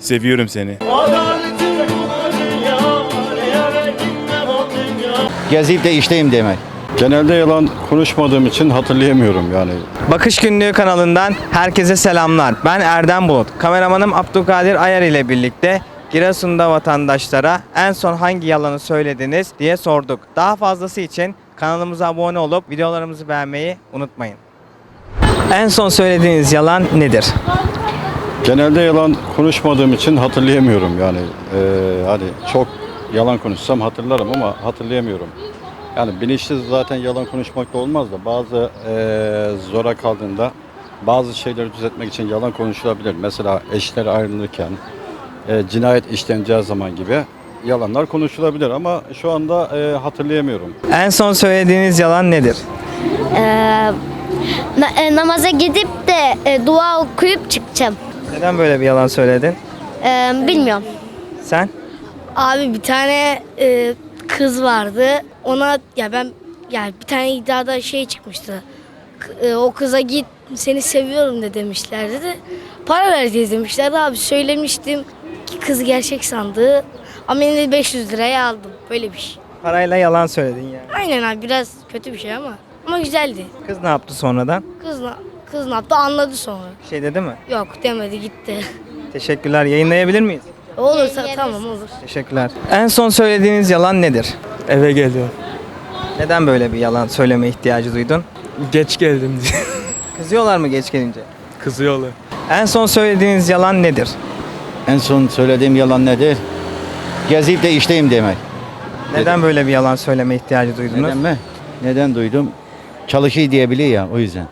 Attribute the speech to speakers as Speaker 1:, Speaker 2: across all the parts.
Speaker 1: Seviyorum seni.
Speaker 2: Gezip de işteyim demek.
Speaker 3: Genelde yalan konuşmadığım için hatırlayamıyorum yani.
Speaker 4: Bakış Günlüğü kanalından herkese selamlar. Ben Erdem Bulut. Kameramanım Abdülkadir Ayar ile birlikte Giresun'da vatandaşlara en son hangi yalanı söylediniz diye sorduk. Daha fazlası için kanalımıza abone olup videolarımızı beğenmeyi unutmayın. En son söylediğiniz yalan nedir?
Speaker 3: Genelde yalan konuşmadığım için hatırlayamıyorum yani. Ee, hani çok yalan konuşsam hatırlarım ama hatırlayamıyorum. Yani bilinçli zaten yalan konuşmak da olmaz da bazı ee, zora kaldığında bazı şeyleri düzeltmek için yalan konuşulabilir. Mesela eşler ayrılırken, ee, cinayet işleneceği zaman gibi yalanlar konuşulabilir ama şu anda ee, hatırlayamıyorum.
Speaker 4: En son söylediğiniz yalan nedir?
Speaker 5: Ee, na- e, namaza gidip de e, dua okuyup çıkacağım.
Speaker 4: Neden böyle bir yalan söyledin?
Speaker 5: Ee, bilmiyorum.
Speaker 4: Sen?
Speaker 6: Abi bir tane e, kız vardı. Ona ya ben yani bir tane iddiada şey çıkmıştı. E, o kıza git seni seviyorum de demişlerdi de para vereceğiz demişlerdi abi söylemiştim ki kız gerçek sandı ama yine de 500 liraya aldım böyle bir şey.
Speaker 4: Parayla yalan söyledin yani.
Speaker 6: Aynen abi biraz kötü bir şey ama ama güzeldi.
Speaker 4: Kız ne yaptı sonradan?
Speaker 6: Kız na- kız ne yaptı anladı sonra.
Speaker 4: Bir şey dedi mi?
Speaker 6: Yok demedi gitti.
Speaker 4: Teşekkürler. Yayınlayabilir miyiz?
Speaker 6: Olursa tamam olur.
Speaker 4: Teşekkürler. En son söylediğiniz yalan nedir?
Speaker 7: Eve geliyorum.
Speaker 4: Neden böyle bir yalan söyleme ihtiyacı duydun?
Speaker 7: Geç geldim diye.
Speaker 4: Kızıyorlar mı geç gelince?
Speaker 7: Kızıyorlar.
Speaker 4: En son söylediğiniz yalan nedir?
Speaker 2: En son söylediğim yalan nedir? Gezip de işteyim demek.
Speaker 4: Neden böyle bir yalan söyleme ihtiyacı duydunuz?
Speaker 2: Neden mi? Neden duydum? Çalışıyor diyebiliyor ya o yüzden.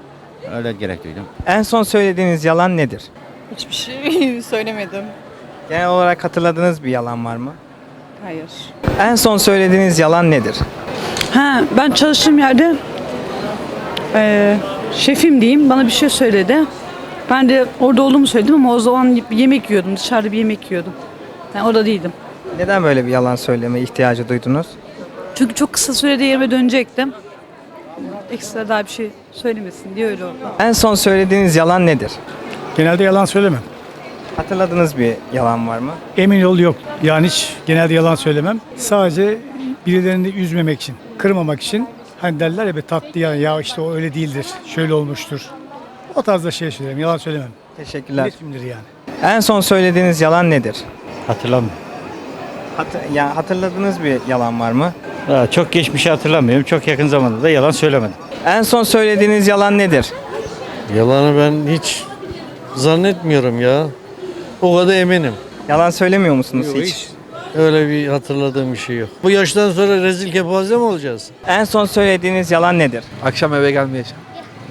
Speaker 2: Öyle gerek duydum.
Speaker 4: En son söylediğiniz yalan nedir?
Speaker 8: Hiçbir şey söylemedim.
Speaker 4: Genel olarak hatırladığınız bir yalan var mı?
Speaker 8: Hayır.
Speaker 4: En son söylediğiniz yalan nedir?
Speaker 8: Ha, ben çalıştığım yerde eee, şefim diyeyim bana bir şey söyledi. Ben de orada olduğumu söyledim ama o zaman yemek yiyordum. Dışarıda bir yemek yiyordum. Yani orada değildim.
Speaker 4: Neden böyle bir yalan söyleme ihtiyacı duydunuz?
Speaker 8: Çünkü çok kısa sürede yerime dönecektim. Ekstra daha bir şey söylemesin diye öyle oldu.
Speaker 4: En son söylediğiniz yalan nedir?
Speaker 9: Genelde yalan söylemem.
Speaker 4: Hatırladığınız bir yalan var mı?
Speaker 9: Emin ol yok. Yani hiç genelde yalan söylemem. Sadece birilerini üzmemek için, kırmamak için. Hani derler ya be tatlı ya, ya işte o öyle değildir, şöyle olmuştur. O tarzda şey söylerim, yalan söylemem.
Speaker 4: Teşekkürler.
Speaker 9: İletimdir yani.
Speaker 4: En son söylediğiniz yalan nedir?
Speaker 10: Hatırlamıyorum.
Speaker 4: Hatır, yani hatırladığınız bir yalan var mı?
Speaker 10: Çok geçmişi hatırlamıyorum. Çok yakın zamanda da yalan söylemedim.
Speaker 4: En son söylediğiniz yalan nedir?
Speaker 7: Yalanı ben hiç zannetmiyorum ya. O kadar eminim.
Speaker 4: Yalan söylemiyor musunuz hiç?
Speaker 7: Öyle bir hatırladığım bir şey yok. Bu yaştan sonra rezil kepaze mi olacağız?
Speaker 4: En son söylediğiniz yalan nedir?
Speaker 11: Akşam eve gelmeyeceğim.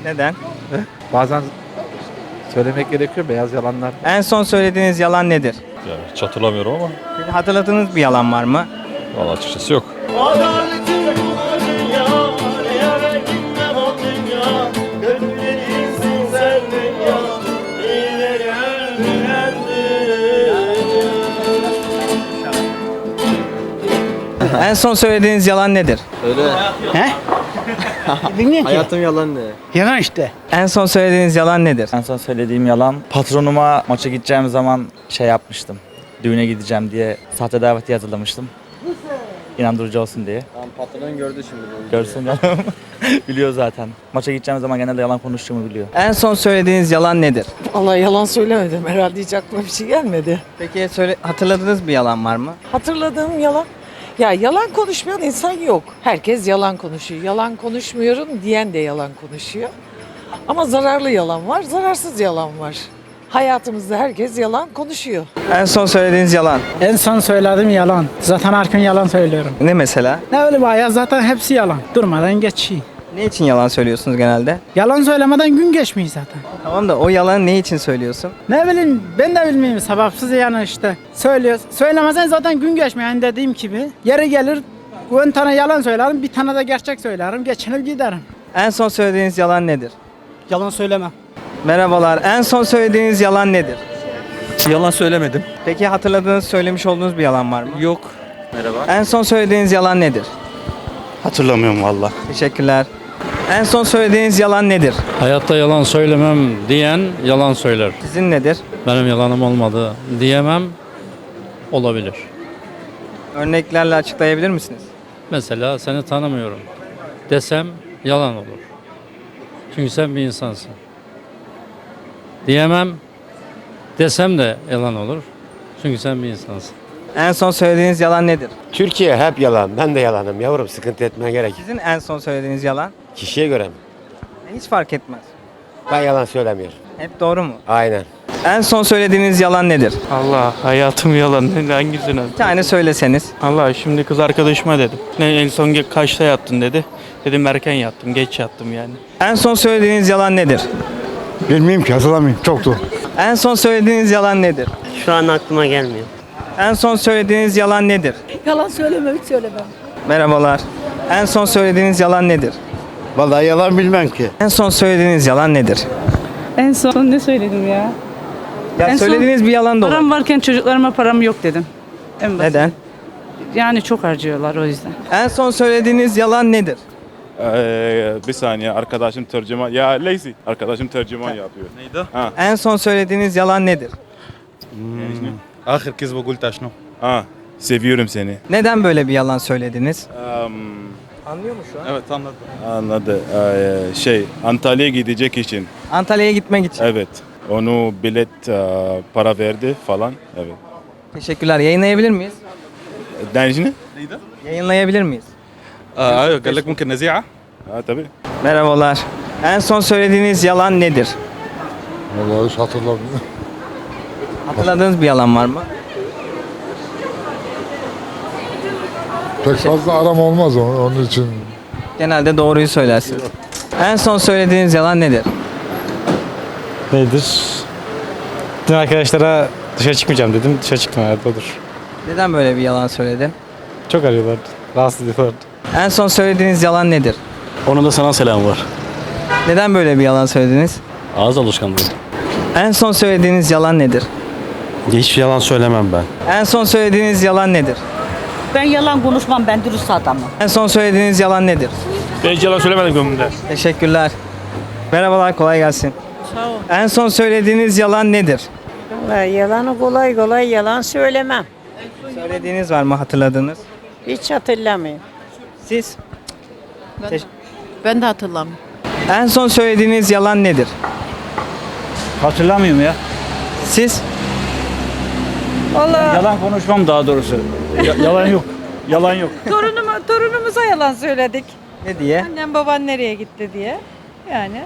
Speaker 4: Neden?
Speaker 11: Bazen söylemek gerekiyor beyaz yalanlar.
Speaker 4: En son söylediğiniz yalan nedir?
Speaker 1: Yani hiç hatırlamıyorum ama
Speaker 4: hatırladığınız bir yalan var mı?
Speaker 1: valla açıkçası yok.
Speaker 4: En son söylediğiniz yalan nedir?
Speaker 7: Hayatım yalan ne?
Speaker 9: Yalan işte.
Speaker 4: En son söylediğiniz yalan nedir?
Speaker 10: En son söylediğim yalan patronuma maça gideceğim zaman şey yapmıştım. Düğüne gideceğim diye sahte daveti hazırlamıştım. İnandırıcı olsun diye.
Speaker 7: Tamam patron gördü şimdi.
Speaker 10: Görsün yalan. biliyor zaten. Maça gideceğim zaman genelde yalan konuştuğumu biliyor.
Speaker 4: En son söylediğiniz yalan nedir?
Speaker 8: Vallahi yalan söylemedim. Herhalde hiç aklıma bir şey gelmedi.
Speaker 4: Peki söyle, hatırladığınız bir yalan var mı?
Speaker 8: Hatırladığım yalan. Ya yalan konuşmayan insan yok. Herkes yalan konuşuyor. Yalan konuşmuyorum diyen de yalan konuşuyor. Ama zararlı yalan var, zararsız yalan var. Hayatımızda herkes yalan konuşuyor.
Speaker 4: En son söylediğiniz yalan.
Speaker 9: En son söylediğim yalan. Zaten her gün yalan söylüyorum.
Speaker 4: Ne mesela?
Speaker 9: Ne öyle ya zaten hepsi yalan. Durmadan geçiyor.
Speaker 4: Ne için yalan söylüyorsunuz genelde?
Speaker 9: Yalan söylemeden gün geçmiyor zaten.
Speaker 4: Tamam da o yalanı ne için söylüyorsun?
Speaker 9: Ne bileyim ben de bilmiyorum sebepsiz yani işte. Söylüyoruz. Söylemesen zaten gün geçmiyor yani dediğim gibi. Yeri gelir 10 tane yalan söylerim bir tane de gerçek söylerim geçinip giderim.
Speaker 4: En son söylediğiniz yalan nedir?
Speaker 9: Yalan söylemem.
Speaker 4: Merhabalar. En son söylediğiniz yalan nedir?
Speaker 7: Yalan söylemedim.
Speaker 4: Peki hatırladığınız, söylemiş olduğunuz bir yalan var mı?
Speaker 7: Yok.
Speaker 4: En son söylediğiniz yalan nedir?
Speaker 3: Hatırlamıyorum valla.
Speaker 4: Teşekkürler. En son söylediğiniz yalan nedir?
Speaker 12: Hayatta yalan söylemem diyen yalan söyler.
Speaker 4: Sizin nedir?
Speaker 12: Benim yalanım olmadı diyemem olabilir.
Speaker 4: Örneklerle açıklayabilir misiniz?
Speaker 12: Mesela seni tanımıyorum desem yalan olur. Çünkü sen bir insansın. Diyemem desem de yalan olur. Çünkü sen bir insansın.
Speaker 4: En son söylediğiniz yalan nedir?
Speaker 13: Türkiye hep yalan. Ben de yalanım yavrum. Sıkıntı etmeye gerek.
Speaker 4: Sizin en son söylediğiniz yalan?
Speaker 13: Kişiye göre mi?
Speaker 4: Hiç fark etmez.
Speaker 13: Ben yalan söylemiyorum.
Speaker 4: Hep doğru mu?
Speaker 13: Aynen.
Speaker 4: En son söylediğiniz yalan nedir?
Speaker 14: Allah hayatım yalan. Hangisine?
Speaker 4: Bir tane söyleseniz.
Speaker 14: Allah şimdi kız arkadaşıma dedim. Ne en son ge- kaçta yattın dedi. Dedim erken yattım, geç yattım yani.
Speaker 4: En son söylediğiniz yalan nedir?
Speaker 9: Bilmiyorum ki hatırlamıyorum. Çoktu.
Speaker 4: En son söylediğiniz yalan nedir?
Speaker 13: Şu an aklıma gelmiyor.
Speaker 4: En son söylediğiniz yalan nedir?
Speaker 6: Yalan söyleme hiç söylemem.
Speaker 4: Merhabalar. En son söylediğiniz yalan nedir?
Speaker 2: Vallahi yalan bilmem ki.
Speaker 4: En son söylediğiniz yalan nedir?
Speaker 6: En son ne söyledim ya?
Speaker 4: Ya
Speaker 6: En son-
Speaker 4: söylediğiniz bir yalan da olur.
Speaker 6: varken çocuklarıma param yok dedim. En
Speaker 4: Neden?
Speaker 6: Yani çok harcıyorlar o yüzden.
Speaker 4: En son söylediğiniz yalan nedir?
Speaker 1: bir saniye arkadaşım tercüman. Ya Lacey. Arkadaşım tercüman yapıyor. Neydi? Ha.
Speaker 4: En son söylediğiniz yalan nedir?
Speaker 1: Ahir kez bu taşno. Ha. Seviyorum seni.
Speaker 4: Neden böyle bir yalan söylediniz?
Speaker 1: Um,
Speaker 4: Anlıyor mu şu an?
Speaker 1: Evet anladım. Anladı. Ee, şey Antalya'ya gidecek için.
Speaker 4: Antalya'ya gitmek için.
Speaker 1: Evet. Onu bilet e, para verdi falan. Evet.
Speaker 4: Teşekkürler. Yayınlayabilir miyiz?
Speaker 1: Dencini? Neydi?
Speaker 4: Yayınlayabilir miyiz?
Speaker 1: Aa, evet. Gallek mümkün neziha. Ha tabii.
Speaker 4: Merhabalar. En son söylediğiniz yalan nedir?
Speaker 9: Vallahi hiç hatırlamıyorum.
Speaker 4: Hatırladığınız bir yalan var mı?
Speaker 9: Pek fazla aram olmaz onun, onun için.
Speaker 4: Genelde doğruyu söylersiniz. En son söylediğiniz yalan nedir?
Speaker 14: Nedir? Dün arkadaşlara dışarı çıkmayacağım dedim. Dışarı çıktım evet odur.
Speaker 4: Neden böyle bir yalan söyledin?
Speaker 14: Çok arıyorlardı. Rahatsız ediyorlardı.
Speaker 4: En son söylediğiniz yalan nedir?
Speaker 14: Onun da sana selam var.
Speaker 4: Neden böyle bir yalan söylediniz?
Speaker 14: Ağız alışkanlığı.
Speaker 4: En son söylediğiniz yalan nedir?
Speaker 14: Hiç yalan söylemem ben.
Speaker 4: En son söylediğiniz yalan nedir?
Speaker 6: Ben yalan konuşmam ben dürüst adamım.
Speaker 4: En son söylediğiniz yalan nedir?
Speaker 14: Ben hiç yalan söylemedim gömümde.
Speaker 4: Teşekkürler. Merhabalar, kolay gelsin.
Speaker 6: Sağ ol.
Speaker 4: En son söylediğiniz yalan nedir?
Speaker 6: Yalanı kolay kolay yalan söylemem.
Speaker 4: Söylediğiniz var mı hatırladığınız?
Speaker 6: Hiç hatırlamıyorum.
Speaker 4: Siz? Teş-
Speaker 6: Ben de hatırlamıyorum.
Speaker 4: en son söylediğiniz yalan nedir?
Speaker 14: Hatırlamıyorum ya.
Speaker 4: Siz?
Speaker 6: Vallahi
Speaker 14: Yalan konuşmam daha doğrusu. yalan yok. Yalan yok.
Speaker 6: torunuma, torunumuza yalan söyledik.
Speaker 4: Ne diye?
Speaker 6: Annem baban nereye gitti diye. Yani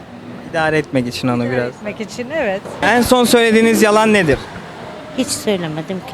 Speaker 4: İdare etmek için onu biraz.
Speaker 6: etmek için evet.
Speaker 4: En son söylediğiniz yalan nedir?
Speaker 6: Hiç söylemedim ki.